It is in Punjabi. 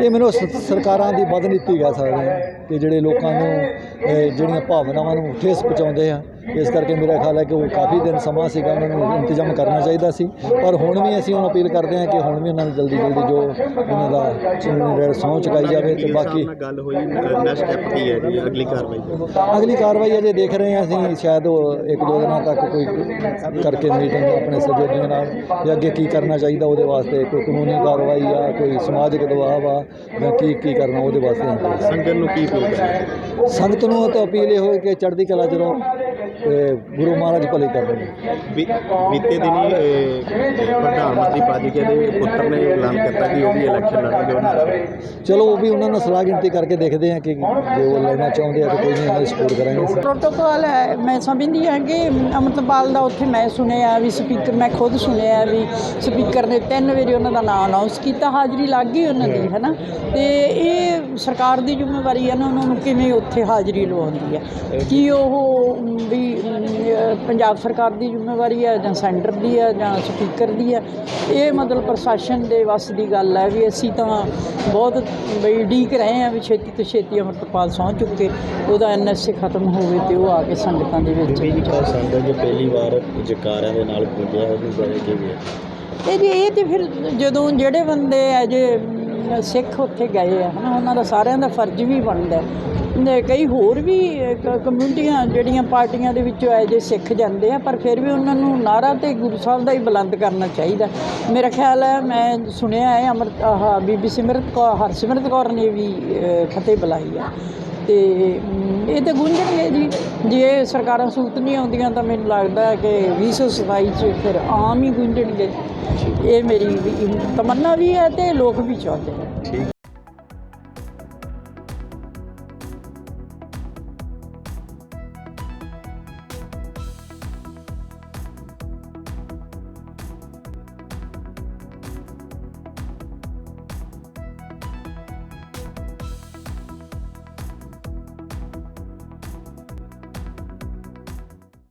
ਇਹ ਮੈਨੂੰ ਸ- ਸਰਕਾਰਾਂ ਦੀ ਬਦਨੀਤੀ ਕਹਿ ਸਕਦੇ ਹਾਂ ਕਿ ਜਿਹੜੇ ਲੋਕਾਂ ਨੂੰ ਜਿਹੜੀਆਂ ਭਾਵਨਾਵਾਂ ਨੂੰ ਠੇਸ ਪਹੁੰਚਾਉਂਦੇ ਆ ਇਸ ਕਰਕੇ ਮੇਰਾ ਖਿਆਲ ਹੈ ਕਿ ਉਹ ਕਾਫੀ ਦਿਨ ਸਮਾਂ ਸੀਗਾ ਉਹਨਾਂ ਨੂੰ ਇੰਤਜ਼ਾਮ ਕਰਨਾ ਚਾਹੀਦਾ ਸੀ। ਪਰ ਹੁਣ ਵੀ ਅਸੀਂ ਉਹਨਾਂ ਅਪੀਲ ਕਰਦੇ ਹਾਂ ਕਿ ਹੁਣ ਵੀ ਉਹਨਾਂ ਨੂੰ ਜਲਦੀ ਜਲਦੀ ਜੋ ਉਹਨਾਂ ਦਾ ਸਹੁੰ ਚੁਕਾਈ ਜਾਵੇ ਤੇ ਬਾਕੀ ਗੱਲ ਹੋਈ? ਨੈਕਸਟ ਸਟੈਪ ਕੀ ਹੈ ਜੀ ਅਗਲੀ ਕਾਰਵਾਈ ਅਗਲੀ ਕਾਰਵਾਈ ਅਜੇ ਦੇਖ ਰਹੇ ਹਾਂ ਅਸੀਂ ਸ਼ਾਇਦ ਉਹ ਇੱਕ ਦੋ ਦਿਨਾਂ ਤੱਕ ਕੋਈ ਕਰਕੇ ਮੀਟਿੰਗ ਆਪਣੇ ਸਹਿਯੋਗੀਆਂ ਨਾਲ ਵੀ ਅੱਗੇ ਕੀ ਕਰਨਾ ਚਾਹੀਦਾ ਉਹਦੇ ਵਾਸਤੇ ਕੋਈ ਕਾਨੂੰਨੀ ਕਾਰਵਾਈ ਆ ਕੋਈ ਸਮਾਜਿਕ ਦਬਾਅ ਆ ਜਾਂ ਕੀ ਕੀ ਕਰਨਾ ਉਹਦੇ ਵਾਸਤੇ। ਸੰਗਤ ਨੂੰ ਕੀ ਅਪੀਲ ਸੰਗਤ ਨੂੰ ਤਾਂ ਅਪੀਲ ਇਹ ਹੋਏ ਕਿ ਚੜ੍ਹਦੀ ਕਲਾ ਤੇ ਗੁਰੂ ਮਹਾਰਾਜ ਭਲੇ ਕਰਨ ਬੀ- ਬੀਤੇ ਦਿਨੀ ਅਹ, ਪ੍ਰਧਾਨ ਮੰਤਰੀ ਪਾਜੀਕੇ ਦੇ ਪੁੱਤਰ ਨੇ ਐਲਾਨ ਕੀਤਾ ਕਿ ਉਹ ਵੀ ਇਲੈਕਸ਼ਨ ਲੜਨਗੇ ਉਹਨਾਂ ਦਾ। ਚਲੋ ਉਹ ਵੀ ਉਹਨਾਂ ਨਾਲ ਸਲਾਹ ਗਿਣਤੀ ਕਰਕੇ ਦੇਖਦੇ ਹਾਂ ਕਿ ਜੇ ਉਹ ਲੈਣਾ ਚਾਹੁੰਦੇ ਆ ਤਾਂ ਕੋਈ ਨਹੀਂ ਉਹਨਾਂ ਦੀ ਸਪੋਰਟ ਕਰਾਂਗੇ। ਅਸੀਂ। ਪ੍ਰੋਟੋਕਾਲ ਹੈ ਮੈਂ ਸਮਝਦੀ ਹਾਂ ਕਿ ਅੰਮ੍ਰਿਤਪਾਲ ਦਾ ਉੱਥੇ ਮੈਂ ਸੁਣਿਆ ਵੀ ਸਪੀਕਰ ਮੈਂ ਖੁਦ ਸੁਣਿਆ ਵੀ ਸਪੀਕਰ ਨੇ ਤਿੰਨ ਵਾਰੀ ਉਹਨਾਂ ਦਾ ਨਾਮ ਅਨਾਉਂਸ ਕੀਤਾ ਹਾਜ਼ਰੀ ਲੱਗ ਗਈ ਉਹਨਾਂ ਦੀ ਹੈ ਨਾ ਤੇ ਇਹ ਸਰਕਾਰ ਦੀ ਜ਼ਿੰਮੇਵਾਰੀ ਹੈ ਨਾ ਉਹਨਾਂ ਨੂੰ ਕਿਵੇਂ ਉੱਥੇ ਹਾਜ਼ਰੀ ਲਵਾਉਂਦੀ ਹੈ? ਕੀ ਉਹ ਵੀ ਪੰਜਾਬ ਸਰਕਾਰ ਦੀ ਜ਼ਿੰਮੇਵਾਰੀ ਹੈ ਜਾਂ ਸੈਂਟਰ ਦੀ ਹੈ ਜਾਂ ਸਪੀਕਰ ਦੀ ਹੈ ਇਹ ਮਤਲਬ ਪ੍ਰਸ਼ਾਸਨ ਦੇ ਵੱਸ ਦੀ ਗੱਲ ਹੈ ਵੀ ਅਸੀਂ ਤਾਂ ਬਹੁਤ ਬਈ ਡੀਕ ਰਹੇ ਹਾਂ ਵੀ ਛੇਤੀ ਤੋਂ ਛੇਤੀ ਅੰਮ੍ਰਿਤਪਾਲ ਸਹੁੰ ਚੁੱਕੇ ਉਹਦਾ ਐਨਐਸਏ ਖਤਮ ਹੋਵੇ ਤੇ ਉਹ ਆ ਕੇ ਸੰਗਤਾਂ ਦੇ ਵਿੱਚ ਸੰਗਤ ਜੋ ਪਹਿਲੀ ਵਾਰ ਜਕਾਰਿਆਂ ਦੇ ਨਾਲ ਪੂਜਿਆ ਉਹਨੂੰ ਬਾਰੇ ਕੀ ਵੀ ਇਹ ਜੀ ਇਹ ਤੇ ਫਿਰ ਜਦੋਂ ਜਿਹੜੇ ਬੰਦੇ ਅਜੇ ਸਿੱਖ ਉੱਥੇ ਗਏ ਆ, ਹਨਾ, ਉਹਨਾਂ ਦਾ ਸਾਰਿਆਂ ਦਾ ਫਰਜ਼ ਵੀ ਬਣਦਾ ਨੇ ਕਈ ਹੋਰ ਵੀ ਕ- ਕਮਿਊਨਿਟੀਆਂ, ਜਿਹੜੀਆਂ ਪਾਰਟੀਆਂ ਦੇ ਵਿੱਚੋਂ ਐ ਜੇ ਸਿੱਖ ਜਾਂਦੇ ਆ, ਪਰ ਫਿਰ ਵੀ ਉਹਨਾਂ ਨੂੰ ਨਾਰਾ ਤੇ ਗੁਰੂ ਸਾਹਿਬ ਦਾ ਹੀ ਬੁਲੰਦ ਕਰਨਾ ਚਾਹੀਦਾ। ਮੇਰਾ ਖਿਆਲ ਹੈ, ਮੈਂ ਸੁਣਿਆ ਹੈ, ਅਮਰ, ਆਹ, ਬੀਬੀ ਸਿਮਰਤ ਕੌਰ, ਹਰਸਿਮਰਤ ਕੌਰ ਨੇ ਵੀ ਫਤਿਹ ਬੁਲਾਈ ਆ। ਤੇ ਇਹ ਤੇ ਗੁੰਝਣਗੇ ਜੀ। ਜੇ ਸਰਕਾਰਾਂ ਸੂਤ ਨਹੀਂ ਆਉਂਦੀਆਂ ਤਾਂ ਮੈਨੂੰ ਲੱਗਦਾ ਹੈ ਕਿ 2027 ਚ ਫਿਰ ਆਮ ਹੀ ਗੁੰਝਣਗੇ ਇਹ ਮੇਰੀ ਵੀ ਤਮੰਨਾ ਵੀ ਹੈ ਤੇ ਲੋਕ ਵੀ ਚਾਹੁੰਦੇ ਹੈ